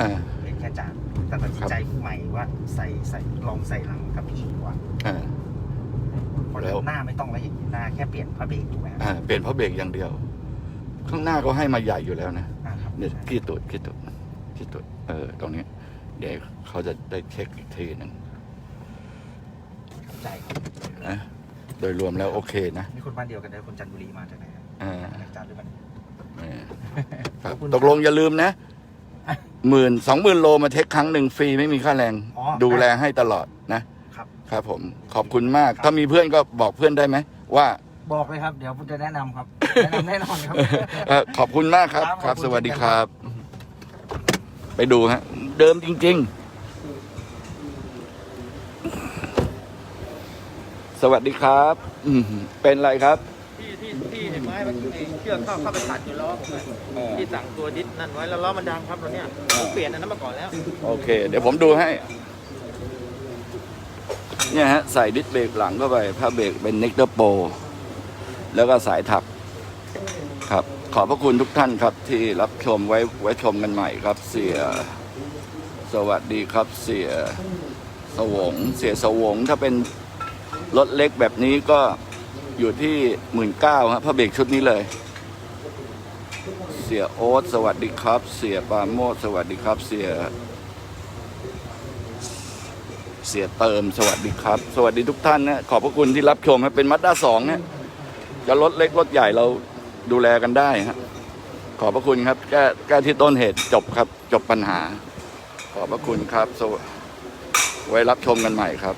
อ่าเห็นแค่จานแต่ตัดสินใจใหม่ว่าใส่ใส่ลองใส่หลังกับพี่ดีกว่าอ่า เพราะแล้ว หน้าไม่ต้องแล้วหน้าแค่เปลี่ยนพระเบรกถูกไหมครับอ่า เปลี่ยนเพราะเบรกอย่างเดียว ข้างหน้าก็ให้มาใหญ่อยู่แล้วนะ อ่าครับเนี่ยใช่ขี้ตุดขี้ตุดขี้ตุดเออ ตรงนี้ เดี๋ยวเขาจะได้เช็คอีกทีหนึ่งเข้าใจครับนะโดยรวมแล้วโอเคนะมีคนบ้านเดียวกันได้คนจันทบุรีมาจากไหนครับอ่าจากจันทร์หรือเปล่า เออครับขอบคุณตกลงอย่าลืมนะ หมื่นสองหมื่นโลมาเทคครั้งหนึ่งฟรีไม่มีค่าแรง อ๋อดูแลให้ตลอดนะครับ ครับผมขอบคุณมาก ถ้ามีเพื่อนก็บอกเพื่อนได้ไหมว่าบอกเลยครับ เดี๋ยวผมจะแนะนำครับ แนะนำแน่นอนครับ เอ่อขอบคุณมากครับ ครับครับ ขอบคุณ สวัสดีเช่นคกันครัรับบไปดูฮะ เดิมจริง ๆ สวัสดีครับ อืมเป็นไรครับ ที่ที่ที่ เห็นไม้เชือกเข้าเข้าไปตัดอยู่ล้อผมอะที่สั่งตัวดิสนั่นไว้แล้วล้อมันดังครับตอนเนี้ยผมเปลี่ยนอันนั้นมาก่อนแล้ว โอเค เดี๋ยวผมดูให้ เนี่ยฮะ ใส่ดิสเบรกหลังเข้าไปผ้าเบรกเป็นเน็กเตอร์โป แล้วก็สายถักครับ ขอบพระคุณทุกท่านครับที่รับชมไว้ไว้ชมกันใหม่ครับ เสีย สวัสดีครับเสียสวง เสียสวงถ้าเป็นรถเล็กแบบนี้ก็ อยู่ที่หมื่นเก้าครับผ้าเบรกชุดนี้เลย เสียโอ๊ตสวัสดีครับ เสียปาโมทสวัสดีครับ เสีย เสียเติมสวัสดีครับ สวัสดีทุกท่านนะขอบพระคุณที่รับชมครับเป็นมัดด้าสองเนี่ยจะรถเล็กรถใหญ่เราดูแลกันได้ฮะขอบพระคุณครับแก้แก้ที่ต้นเหตุจบครับ จบปัญหา ขอบพระคุณครับสวไว้รับชมกันใหม่ครับ